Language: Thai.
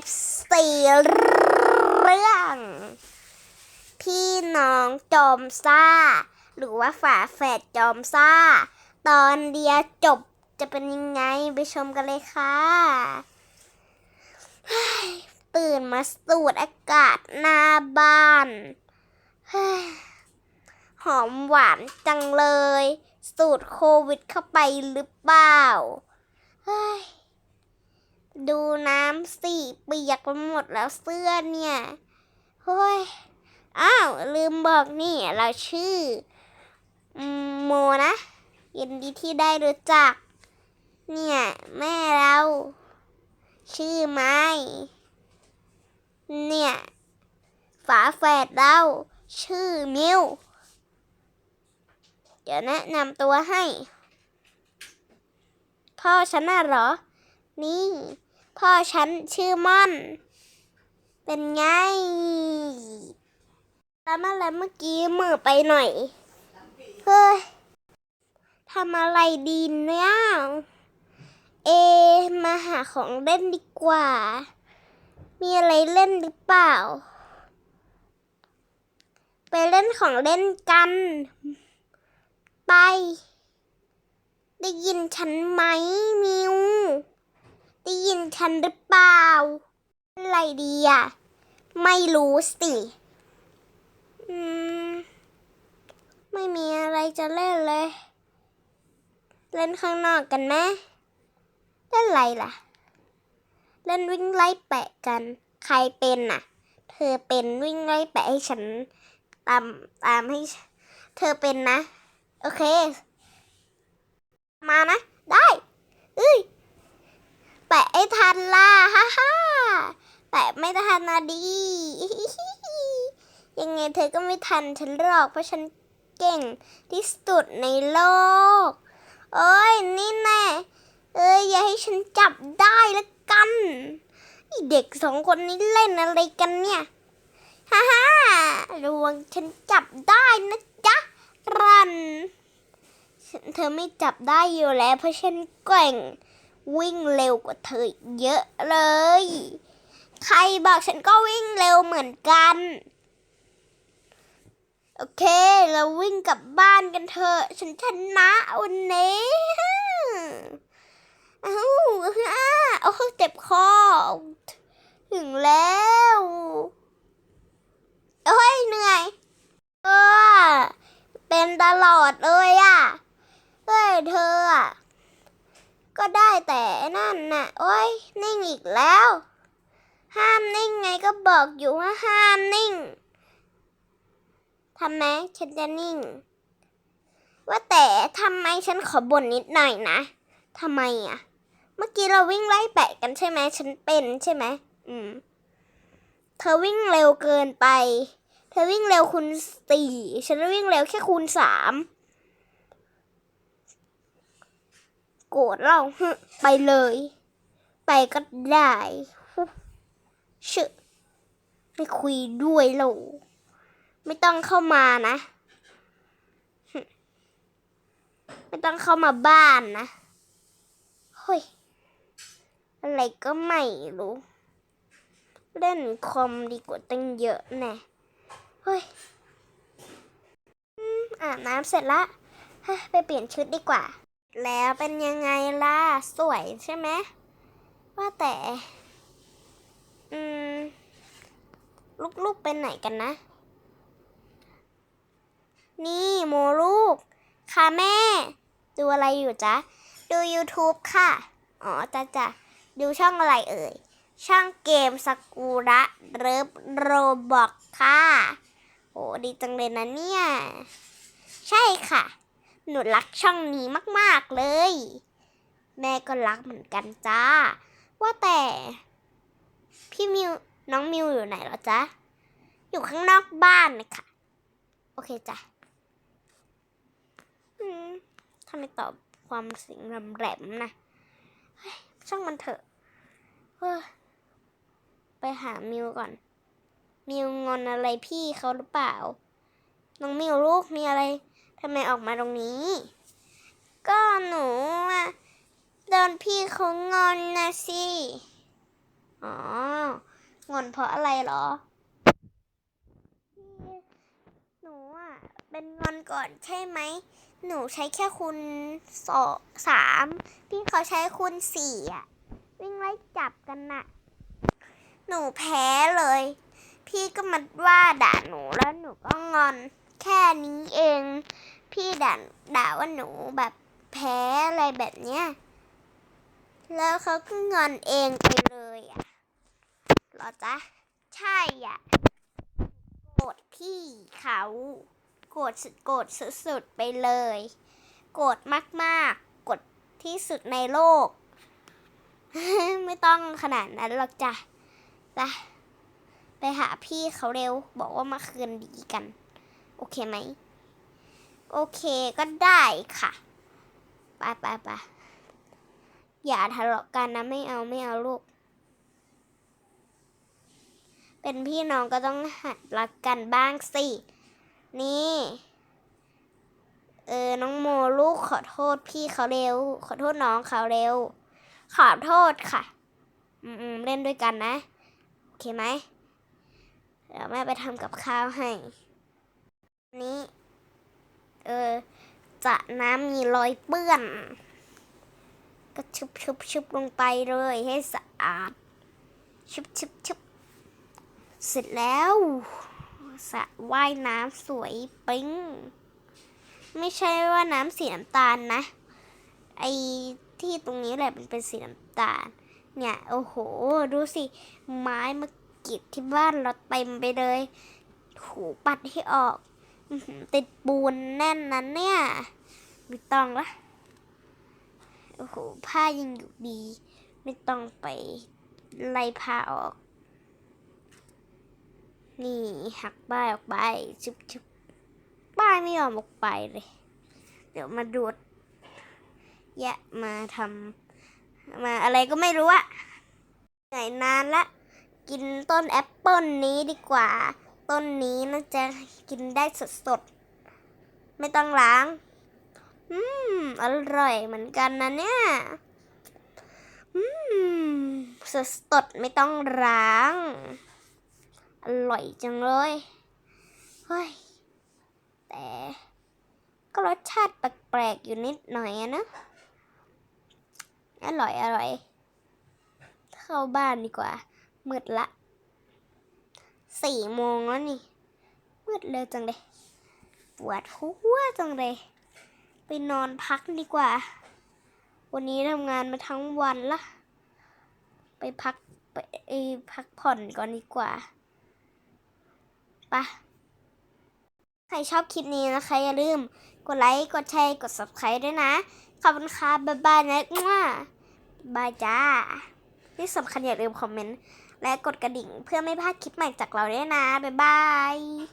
FC เรื่อง พี่น้องจอมซ่า หรือว่าฝาแฝดจอมซ่า ตอนเดียวจบจะเป็นยังไงไปชมกันเลยค่ะ ตื่นมาสูดอากาศหน้าบ้านหอมหวานจังเลย สูดโควิดเข้าไปหรือเปล่าเฮ้ย ดูน้ำสิเปียกไปหมดแล้วเสื้อเนี่ยเฮ้ยอ้าว ลืมบอกนี่ เราชื่อโมนะยินดีที่ได้รู้จัก เนี่ย แม่เรา ชื่อไม้ เนี่ย ฝาแฝดเราชื่อมิวเดี๋ยวแนะนำตัวให้ พ่อฉันน่ะเหรอ นี่ พ่อฉันชื่อม่อน เป็นไงแล้วมาแล้วเมื่อกี้มือไปหน่อย เฮ้ยทำอะไรดีเนี่ย เอ มาหาของเล่นดีกว่า มีอะไรเล่นหรือเปล่า ไปเล่นของเล่นกัน ไป ได้ยินฉันไหมมิว ได้ยินฉันหรือเปล่า อะไรดีอะ ไม่รู้สิ อืม ไม่มีอะไรจะเล่นเลย เล่นข้างนอกกันไหมเล่นอะไรล่ะ เล่นวิ่งไล่แปะกัน ใครเป็นน่ะ เธอเป็นวิ่งไล่แปะให้ฉัน ตามตามให้ เธอเป็นนะ โอเค มานะ ได้ เอ้ย แปะไอ้ทันล่ะฮ่าฮ่าแปะไม่ทันนะดียังไงเธอก็ไม่ทันฉันหรอกเพราะฉันเก่งที่สุดในโลก เอ้ยนี่แน่เอ้ยอย่าให้ฉันจับได้ละกันเด็กสองคนนี้เล่นอะไรกันเนี่ย ฮ่าฮ่าระวังฉันจับได้นะจ๊ะ รัน เธอไม่จับได้อยู่แล้วเพราะฉันเก่ง วิ่งเร็วกว่าเธอเยอะเลย ใครบอกฉันก็วิ่งเร็วเหมือนกัน โอเค เราวิ่งกลับบ้านกันเถอะ ฉันชนะวันนี้อ้าวอ้าโอ้เจ็บคอ ถึงแล้วเฮ้ยเหนื่อยเออเป็นตลอดเลยอะเฮ้ยเธออะ ก็ได้แต่นั่นน่ะ โอ้ยนิ่งอีกแล้ว ห้ามนิ่งไงก็บอกอยู่ว่าห้ามนิ่งทำไมฉันจะนิ่ง ว่าแต่ทำไมฉันขอบ่นนิดหน่อยนะทำไมอะ เมื่อกี้เราวิ่งไล่แปะกันใช่ไหมฉันเป็นใช่ไหมอืม เธอวิ่งเร็วเกินไป เธอวิ่งเร็วคูณสี่ฉันวิ่งเร็วแค่คูณสาม โกรธเราไปเลย ไปก็ได้ฮึชึไม่คุยด้วยเราไม่ต้องเข้ามานะ ไม่ต้องเข้ามาบ้านนะเฮ้ยอะไรก็ไม่รู้ เล่นคอมดีกว่าตั้งเยอะแน่เฮ้ยอืมอาบน้ำเสร็จละไปเปลี่ยนชุดดีกว่า แล้วเป็นยังไงล่ะ สวยใช่ไหมว่าแต่ อืม ลูกๆเป็นไหนกันนะ นี่โมลูก ค่ะแม่ ดูอะไรอยู่จ๊ะ ดู YouTube ค่ะ อ๋อจ้ะจ้ะดูช่องอะไรเอ่ย ช่องเกมสกุระเริฟโรบอกค่ะ โอ้ดีจังเลยนะเนี่ย ใช่ค่ะ หนูรักช่องนี้มากๆเลย แม่ก็รักเหมือนกันจ้า ว่าแต่ พี่มิวน้องมิวอยู่ไหนหรอจ๊ะ อยู่ข้างนอกบ้านนะคะโอเคจ้ะอืมทำไมตอบความเสียงรำแหลมนะช่างมันเถอะไปหามิวก่อน มิวงอนอะไรพี่เขาหรือเปล่า น้องมิวลูกมีอะไร ทำไมออกมาตรงนี้ ก็หนูอะโดนพี่เขางอนนะสิ อ๋อ งอนเหราะอพี่หนูอะเป็นงอนก่อนใช่ไหม หนูใช้แค่คูณสองสามพี่เขาใช้คูณสี่อะวิ่งไล่จับกันน่ะ หนูแพ้เลย พี่ก็มาว่าด่าหนูแล้วหนูก็งอน แค่นี้เอง พี่ด่าด่าว่าหนูแบบแพ้อะไรแบบเนี้ย แล้วเขาก็งอนเองไปเลยอะหรอจ๊ะ ใช่อะ โกรธพี่เขา โกรธสุดโกรธสุดๆไปเลย โกรธมากๆโกรธที่สุดในโลก ไม่ต้องขนาดนั้นหรอกจ้ะไปไปหาพี่เขาเร็ว บอกว่ามาคืนดีกัน โอเคไหม โอเคก็ได้ค่ะ ไปไปไปอย่าทะเลาะกันนะไม่เอาไม่เอาลูก เป็นพี่น้องก็ต้องหัดรักกันบ้างสิ นี่ เออ น้องโมลูกขอโทษพี่เขาเร็ว ขอโทษน้องเขาเร็ว ขอโทษค่ะ อืมเล่นด้วยกันนะ โอเคไหมเดี๋ยวแม่ไปทำกับข้าวให้ นี่เออจะน้ำมีรอยเปื้อน ก็ชุบชุบชุบลงไปเลยให้สะอาด ชุบชุบชุบเสร็จแล้วสระว่ายน้ำสวยปิ๊งไม่ใช่ว่าน้ำสีน้ำตาลนะ ไอที่ตรงนี้แหละมันเป็นสีน้ำตาล เนี่ย โอ้โห ดูสิ ไม้มากรีดที่บ้านเราเต็มไปเลย ถูปัดให้ออก ติดปูนแน่นนั้นเนี่ยไม่ต้องละโอ้โหผ้ายังอยู่ดี ไม่ต้องไปไล่ผ้าออก นี่หักป้ายออกไปชุบชุบป้ายไม่ยอมออกไปเลย เดี๋ยวมาดูดแยะมาทำมาอะไรก็ไม่รู้อะเหนื่อยนานละ กินต้นแอปเปิลนี้ดีกว่า ต้นนี้น่าจะกินได้สดๆ ไม่ต้องล้าง อืม อร่อยเหมือนกันนะเนี่ย อืม สดๆไม่ต้องล้าง อร่อยจังเลย เฮ้ย แต่ก็รสชาติแปลกๆอยู่นิดหน่อยนะ อร่อยอร่อย เข้าบ้านดีกว่า มืดละ สี่โมงแล้วนี่ มืดเร็วจังเลย ปวดหัวจังเลย ไปนอนพักดีกว่า วันนี้ทำงานมาทั้งวันละ ไปพักไปพักผ่อนก่อนดีกว่าไปะใครชอบคลิปนี้นะคะ อย่าลืม กดไลค์ กดแชร์ กด subscribe ด้วยนะ ขอบคุณค่ะ บ๊ายบายนะมั่วบายจ้า ที่สำคัญอย่าลืมคอมเมนต์ และกดกระดิ่งเพื่อไม่พลาดคลิปใหม่จากเราด้วยนะ บ๊ายบาย